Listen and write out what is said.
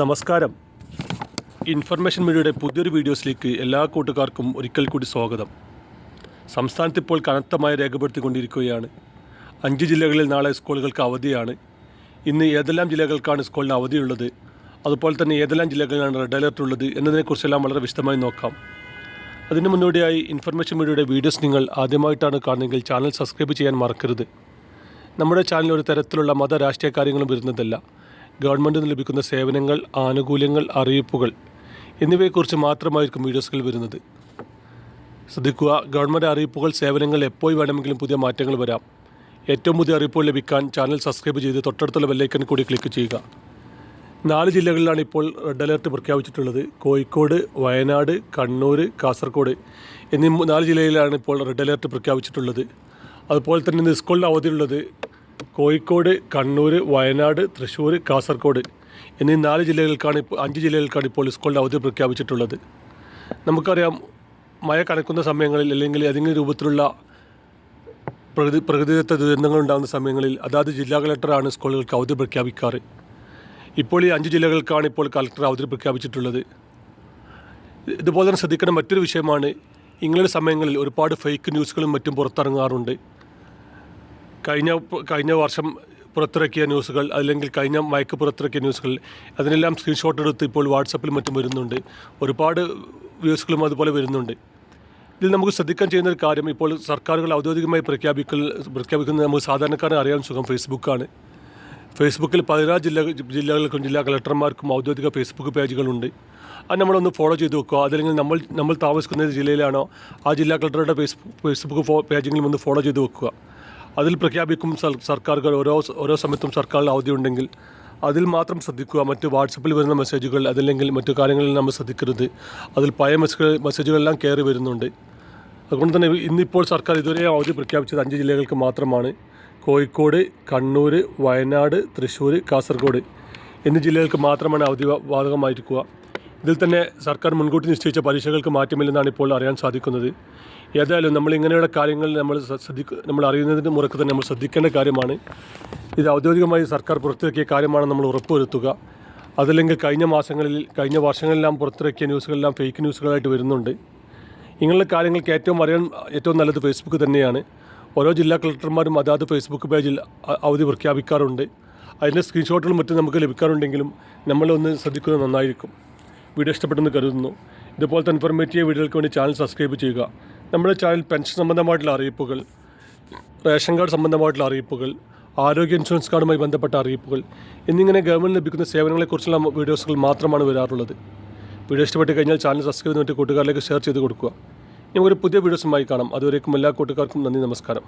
നമസ്കാരം. ഇൻഫർമേഷൻ മീഡിയയുടെ പുതിയൊരു വീഡിയോസിലേക്ക് എല്ലാ കൂട്ടുകാർക്കും ഒരിക്കൽ കൂടി സ്വാഗതം. സംസ്ഥാനത്ത് ഇപ്പോൾ കനത്ത മഴ രേഖപ്പെടുത്തിക്കൊണ്ടിരിക്കുകയാണ്. അഞ്ച് ജില്ലകളിൽ നാളെ സ്കൂളുകൾക്ക് അവധിയാണ്. ഇന്ന് ഏതെല്ലാം ജില്ലകൾക്കാണ് സ്കൂളിന് അവധിയുള്ളത്? അതുപോലെ തന്നെ ഏതെല്ലാം ജില്ലകളിലാണ് റെഡ് അലർട്ട് ഉള്ളത് എന്നതിനെക്കുറിച്ചെല്ലാം വളരെ വിശദമായി നോക്കാം. അതിന് മുന്നോടിയായി ഇൻഫർമേഷൻ മീഡിയയുടെ വീഡിയോസ് നിങ്ങൾ ആദ്യമായിട്ടാണ് കാണുന്നതെങ്കിൽ ചാനൽ സബ്സ്ക്രൈബ് ചെയ്യാൻ മറക്കരുത്. നമ്മുടെ ചാനൽ ഒരു തരത്തിലുള്ള മത രാഷ്ട്രീയ കാര്യങ്ങളും വരുന്നതല്ല. ഗവൺമെന്റിൽ നിന്ന് ലഭിക്കുന്ന സേവനങ്ങൾ ആനുകൂല്യങ്ങൾ അറിയിപ്പുകൾ എന്നിവയെക്കുറിച്ച് മാത്രമായിരിക്കും വീഡിയോസുകൾ വരുന്നത്. ശ്രദ്ധിക്കുക ഗവൺമെന്റ് അറിയിപ്പുകൾ സേവനങ്ങൾ എപ്പോൾ വേണമെങ്കിലും പുതിയ മാറ്റങ്ങൾ വരാം. ഏറ്റവും പുതിയ അറിയിപ്പുകൾ ലഭിക്കാൻ ചാനൽ സബ്സ്ക്രൈബ് ചെയ്ത് തൊട്ടടുത്തുള്ള ബെല്ലൈക്കൻ കൂടി ക്ലിക്ക് ചെയ്യുക. നാല് ജില്ലകളിലാണ് ഇപ്പോൾ റെഡ് അലേർട്ട് പ്രഖ്യാപിച്ചിട്ടുള്ളത്. കോഴിക്കോട് വയനാട് കണ്ണൂർ കാസർഗോഡ് എന്നീ നാല് ജില്ലയിലാണ് ഇപ്പോൾ റെഡ് അലേർട്ട് പ്രഖ്യാപിച്ചിട്ടുള്ളത്. അതുപോലെ തന്നെ ഇന്ന് സ്കൂളിന്റെ അവധിയുള്ളത് കോഴിക്കോട് കണ്ണൂർ വയനാട് തൃശ്ശൂർ കാസർഗോഡ് എന്നീ നാല് ജില്ലകൾക്കാണ് ഇപ്പോൾ അഞ്ച് ജില്ലകൾക്കാണ് ഇപ്പോൾ സ്കൂളിന്റെ അവധി പ്രഖ്യാപിച്ചിട്ടുള്ളത്. നമുക്കറിയാം മഴ കണക്കുന്ന സമയങ്ങളിൽ അല്ലെങ്കിൽ ഏതെങ്കിലും രൂപത്തിലുള്ള പ്രകൃതി പ്രകൃതിദത്ത ദുരന്തങ്ങൾ ഉണ്ടാകുന്ന സമയങ്ങളിൽ അതാത് ജില്ലാ കളക്ടറാണ് സ്കൂളുകൾക്ക് അവധി പ്രഖ്യാപിക്കാറ്. ഇപ്പോൾ ഈ അഞ്ച് ജില്ലകൾക്കാണ് ഇപ്പോൾ കളക്ടർ അവധി പ്രഖ്യാപിച്ചിട്ടുള്ളത്. ഇതുപോലെ തന്നെ ശ്രദ്ധിക്കേണ്ട മറ്റൊരു വിഷയമാണ് ഇങ്ങനെയുള്ള സമയങ്ങളിൽ ഒരുപാട് ഫേക്ക് ന്യൂസുകളും മറ്റും പുറത്തിറങ്ങാറുണ്ട്. കഴിഞ്ഞ കഴിഞ്ഞ വർഷം പുറത്തിറക്കിയ ന്യൂസുകൾ അല്ലെങ്കിൽ കഴിഞ്ഞ മയക്ക് പുറത്തിറക്കിയ ന്യൂസുകൾ അതിനെല്ലാം സ്ക്രീൻഷോട്ട് എടുത്ത് ഇപ്പോൾ വാട്സപ്പിൽ മറ്റും വരുന്നുണ്ട്. ഒരുപാട് വ്യൂസുകളും അതുപോലെ വരുന്നുണ്ട്. ഇതിൽ നമുക്ക് ശ്രദ്ധിക്കാൻ ചെയ്യുന്ന ഒരു കാര്യം ഇപ്പോൾ സർക്കാരുകൾ ഔദ്യോഗികമായി പ്രഖ്യാപിക്കൽ പ്രഖ്യാപിക്കുന്നത് നമുക്ക് സാധാരണക്കാരനെ അറിയാൻ സുഖം ഫേസ്ബുക്കാണ്. ഫേസ്ബുക്കിൽ പതിനാറ് ജില്ല ജില്ലകൾക്കും ജില്ലാ കളക്ടർമാർക്കും ഔദ്യോഗിക ഫേസ്ബുക്ക് പേജുകളുണ്ട്. അത് നമ്മളൊന്ന് ഫോളോ ചെയ്ത് വെക്കുക അതല്ലെങ്കിൽ നമ്മൾ നമ്മൾ താമസിക്കുന്ന ജില്ലയിലാണോ ആ ജില്ലാ കളക്ടറുടെ ഫേസ്ബുക്ക് ഫേസ്ബുക്ക് പേജെങ്കിലും ഒന്ന് ഫോളോ ചെയ്ത് വെക്കുക അതിൽ പ്രഖ്യാപിക്കും സർക്കാരുകൾ ഓരോ ഓരോ സമയത്തും സർക്കാരിൽ അവധി ഉണ്ടെങ്കിൽ അതിൽ മാത്രം ശ്രദ്ധിക്കുക. മറ്റ് വാട്സപ്പിൽ വരുന്ന മെസ്സേജുകൾ അതല്ലെങ്കിൽ മറ്റു കാര്യങ്ങളിൽ നമ്മൾ ശ്രദ്ധിക്കരുത്. അതിൽ പഴയ മെസ്സേജുകൾ മെസ്സേജുകളെല്ലാം കയറി വരുന്നുണ്ട്. അതുകൊണ്ട് തന്നെ ഇന്നിപ്പോൾ സർക്കാർ ഇതുവരെ അവധി പ്രഖ്യാപിച്ചത് അഞ്ച് ജില്ലകൾക്ക് മാത്രമാണ്. കോഴിക്കോട് കണ്ണൂർ വയനാട് തൃശ്ശൂർ കാസർഗോഡ് എന്നീ ജില്ലകൾക്ക് മാത്രമാണ് അവധി ബാധകമായിരിക്കുക. ഇതിൽ തന്നെ സർക്കാർ മുൻകൂട്ടി നിശ്ചയിച്ച പരീക്ഷകൾക്ക് മാറ്റമില്ലെന്നാണ് ഇപ്പോൾ അറിയാൻ സാധിക്കുന്നത്. ഏതായാലും നമ്മൾ ഇങ്ങനെയുള്ള കാര്യങ്ങൾ നമ്മൾ ശ്ര- ശ്രദ്ധിക്ക നമ്മൾ അറിയുന്നതിന്റെ മുറക്ക് തന്നെ നമ്മൾ ശ്രദ്ധിക്കേണ്ട കാര്യമാണ്. ഇത് ഔദ്യോഗികമായി സർക്കാർ പുറത്തിറക്കിയ കാര്യമാണെന്ന് നമ്മൾ ഉറപ്പുവരുത്തുക. അതല്ലെങ്കിൽ കഴിഞ്ഞ മാസങ്ങളിൽ കഴിഞ്ഞ വർഷങ്ങളിലെല്ലാം പുറത്തിറക്കിയ ന്യൂസുകളെല്ലാം ഫേക്ക് ന്യൂസുകളായിട്ട് വരുന്നുണ്ട്. ഇങ്ങനെയുള്ള കാര്യങ്ങൾക്ക് ഏറ്റവും അറിയാൻ ഏറ്റവും നല്ലത് ഫേസ്ബുക്ക് തന്നെയാണ്. ഓരോ ജില്ലാ കളക്ടർമാരും അതാത് ഫേസ്ബുക്ക് പേജിൽ അവധി പ്രഖ്യാപിക്കാറുണ്ട്. അതിന്റെ സ്ക്രീൻഷോട്ടുകളും മറ്റും നമുക്ക് ലഭിക്കാറുണ്ടെങ്കിലും നമ്മളൊന്ന് ശ്രദ്ധിക്കുന്നത് നന്നായിരിക്കും. വീഡിയോ ഇഷ്ടപ്പെട്ടെന്ന് കരുതുന്നു. ഇതുപോലത്തെ ഇൻഫോർമേറ്റീവ് വീഡിയോകൾക്ക് വേണ്ടി ചാനൽ സബ്സ്ക്രൈബ് ചെയ്യുക. നമ്മുടെ ചാനൽ പെൻഷൻ സംബന്ധമായിട്ടുള്ള അറിയിപ്പുകൾ റേഷൻ കാർഡ് സംബന്ധമായിട്ടുള്ള അറിയിപ്പുകൾ ആരോഗ്യ ഇൻഷുറൻസ് കാർഡുമായി ബന്ധപ്പെട്ട അറിയിപ്പുകൾ എന്നിങ്ങനെ ഗവൺമെന്റ് ലഭിക്കുന്ന സേവനങ്ങളെക്കുറിച്ചുള്ള വീഡിയോസുകൾ മാത്രമാണ് വരാറുള്ളത്. വീഡിയോ ഇഷ്ടപ്പെട്ട് കഴിഞ്ഞാൽ ചാനൽ സബ്സ്ക്രൈബ് ചെയ്തിട്ട് കൂട്ടുകാരിലേക്ക് ഷെയർ ചെയ്ത് കൊടുക്കുക. നമുക്കൊരു പുതിയ വീഡിയോസുമായി കാണാം. അതുവരേക്കും എല്ലാ കൂട്ടുകാർക്കും നന്ദി നമസ്കാരം.